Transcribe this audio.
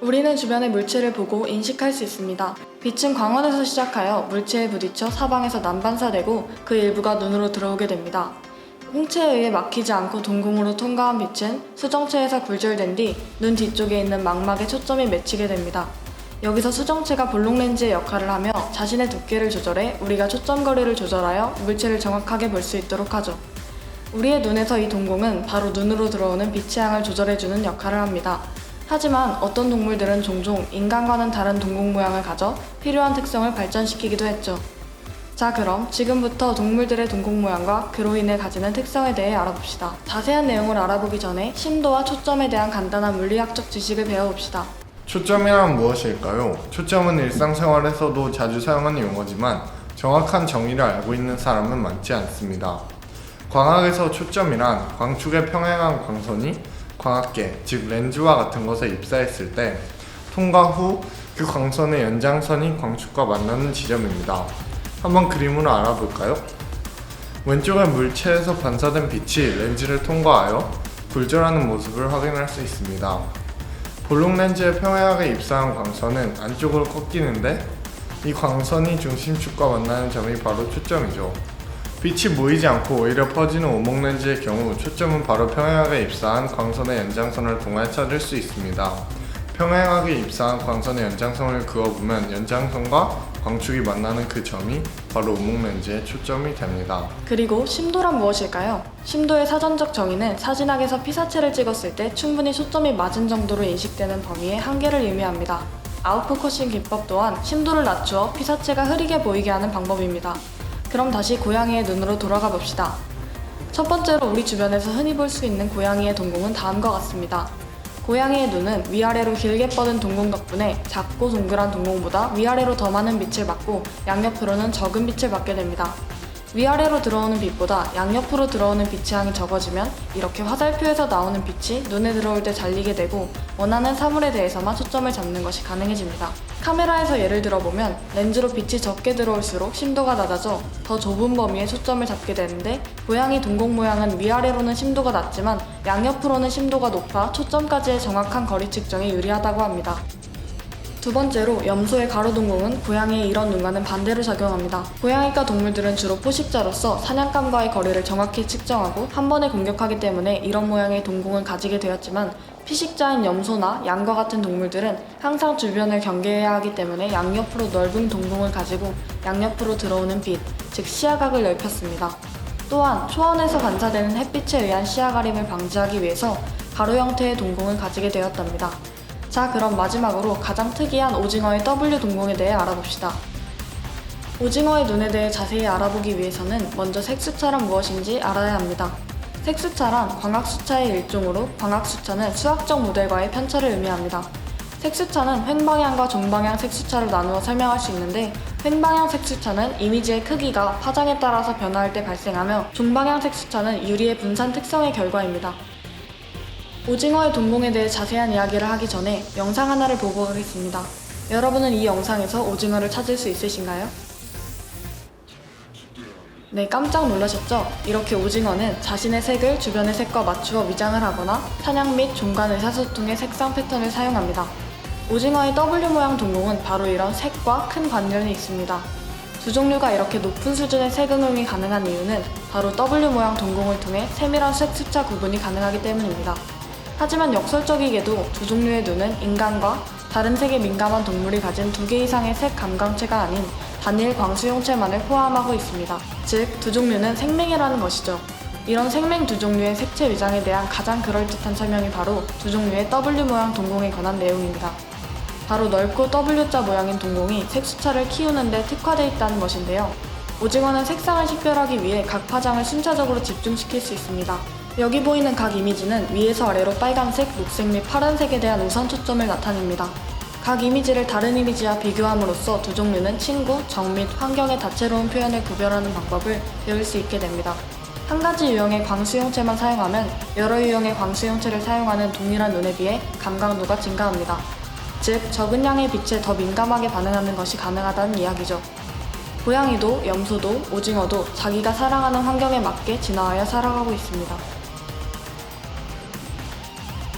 우리는 주변의 물체를 보고 인식할 수 있습니다. 빛은 광원에서 시작하여 물체에 부딪혀 사방에서 난반사되고 그 일부가 눈으로 들어오게 됩니다. 홍채에 의해 막히지 않고 동공으로 통과한 빛은 수정체에서 굴절된 뒤 눈 뒤쪽에 있는 망막에 초점이 맺히게 됩니다. 여기서 수정체가 볼록 렌즈의 역할을 하며 자신의 두께를 조절해 우리가 초점 거리를 조절하여 물체를 정확하게 볼 수 있도록 하죠. 우리의 눈에서 이 동공은 바로 눈으로 들어오는 빛의 양을 조절해주는 역할을 합니다. 하지만 어떤 동물들은 종종 인간과는 다른 동공 모양을 가져 필요한 특성을 발전시키기도 했죠. 자, 그럼 지금부터 동물들의 동공 모양과 그로 인해 가지는 특성에 대해 알아봅시다. 자세한 내용을 알아보기 전에 심도와 초점에 대한 간단한 물리학적 지식을 배워봅시다. 초점이란 무엇일까요? 초점은 일상생활에서도 자주 사용하는 용어지만 정확한 정의를 알고 있는 사람은 많지 않습니다. 광학에서 초점이란 광축에 평행한 광선이 광학계, 즉 렌즈와 같은 것에 입사했을 때 통과 후 그 광선의 연장선이 광축과 만나는 지점입니다. 한번 그림으로 알아볼까요? 왼쪽의 물체에서 반사된 빛이 렌즈를 통과하여 굴절하는 모습을 확인할 수 있습니다. 볼록 렌즈에 평행하게 입사한 광선은 안쪽으로 꺾이는데 이 광선이 중심축과 만나는 점이 바로 초점이죠. 빛이 모이지 않고 오히려 퍼지는 오목 렌즈의 경우 초점은 바로 평행하게 입사한 광선의 연장선을 통해 찾을 수 있습니다. 평행하게 입사한 광선의 연장선을 그어보면 연장선과 광축이 만나는 그 점이 바로 오목 렌즈의 초점이 됩니다. 그리고 심도란 무엇일까요? 심도의 사전적 정의는 사진학에서 피사체를 찍었을 때 충분히 초점이 맞은 정도로 인식되는 범위의 한계를 의미합니다. 아웃포커싱 기법 또한 심도를 낮추어 피사체가 흐리게 보이게 하는 방법입니다. 그럼 다시 고양이의 눈으로 돌아가 봅시다. 첫 번째로 우리 주변에서 흔히 볼 수 있는 고양이의 동공은 다음과 같습니다. 고양이의 눈은 위아래로 길게 뻗은 동공 덕분에 작고 동그란 동공보다 위아래로 더 많은 빛을 받고 양옆으로는 적은 빛을 받게 됩니다. 위아래로 들어오는 빛보다 양옆으로 들어오는 빛의 양이 적어지면 이렇게 화살표에서 나오는 빛이 눈에 들어올 때 잘리게 되고 원하는 사물에 대해서만 초점을 잡는 것이 가능해집니다. 카메라에서 예를 들어보면 렌즈로 빛이 적게 들어올수록 심도가 낮아져 더 좁은 범위에 초점을 잡게 되는데 고양이 동공 모양은 위아래로는 심도가 낮지만 양옆으로는 심도가 높아 초점까지의 정확한 거리 측정에 유리하다고 합니다. 두 번째로 염소의 가로 동공은 고양이의 이런 눈과는 반대로 작용합니다. 고양이과 동물들은 주로 포식자로서 사냥감과의 거리를 정확히 측정하고 한 번에 공격하기 때문에 이런 모양의 동공을 가지게 되었지만 피식자인 염소나 양과 같은 동물들은 항상 주변을 경계해야 하기 때문에 양옆으로 넓은 동공을 가지고 양옆으로 들어오는 빛, 즉 시야각을 넓혔습니다. 또한 초원에서 반사되는 햇빛에 의한 시야 가림을 방지하기 위해서 가로 형태의 동공을 가지게 되었답니다. 자, 그럼 마지막으로 가장 특이한 오징어의 W 동공에 대해 알아봅시다. 오징어의 눈에 대해 자세히 알아보기 위해서는 먼저 색수차란 무엇인지 알아야 합니다. 색수차란 광학수차의 일종으로 광학수차는 수학적 모델과의 편차를 의미합니다. 색수차는 횡방향과 정방향 색수차로 나누어 설명할 수 있는데 횡방향 색수차는 이미지의 크기가 파장에 따라서 변화할 때 발생하며 종방향 색수차는 유리의 분산 특성의 결과입니다. 오징어의 동공에 대해 자세한 이야기를 하기 전에 영상 하나를 보고 가겠습니다. 여러분은 이 영상에서 오징어를 찾을 수 있으신가요? 네, 깜짝 놀라셨죠? 이렇게 오징어는 자신의 색을 주변의 색과 맞추어 위장을 하거나 사냥 및 종간 의사소통의 색상 패턴을 사용합니다. 오징어의 W 모양 동공은 바로 이런 색과 큰 관련이 있습니다. 두 종류가 이렇게 높은 수준의 색 응용이 가능한 이유는 바로 W 모양 동공을 통해 세밀한 색 숫자 구분이 가능하기 때문입니다. 하지만 역설적이게도 두 종류의 눈은 인간과 다른 색에 민감한 동물이 가진 두 개 이상의 색 감광체가 아닌 단일 광수용체만을 포함하고 있습니다. 즉, 두 종류는 생맹이라는 것이죠. 이런 생맹 두 종류의 색채 위장에 대한 가장 그럴듯한 설명이 바로 두 종류의 W 모양 동공에 관한 내용입니다. 바로 넓고 W자 모양인 동공이 색수차를 키우는데 특화되어 있다는 것인데요. 오징어는 색상을 식별하기 위해 각 파장을 순차적으로 집중시킬 수 있습니다. 여기 보이는 각 이미지는 위에서 아래로 빨간색, 녹색 및 파란색에 대한 우선 초점을 나타냅니다. 각 이미지를 다른 이미지와 비교함으로써 두 종류는 친구, 정 및 환경의 다채로운 표현을 구별하는 방법을 배울 수 있게 됩니다. 한 가지 유형의 광수용체만 사용하면 여러 유형의 광수용체를 사용하는 동일한 눈에 비해 감각도가 증가합니다. 즉, 적은 양의 빛에 더 민감하게 반응하는 것이 가능하다는 이야기죠. 고양이도, 염소도, 오징어도 자기가 사랑하는 환경에 맞게 진화하여 살아가고 있습니다.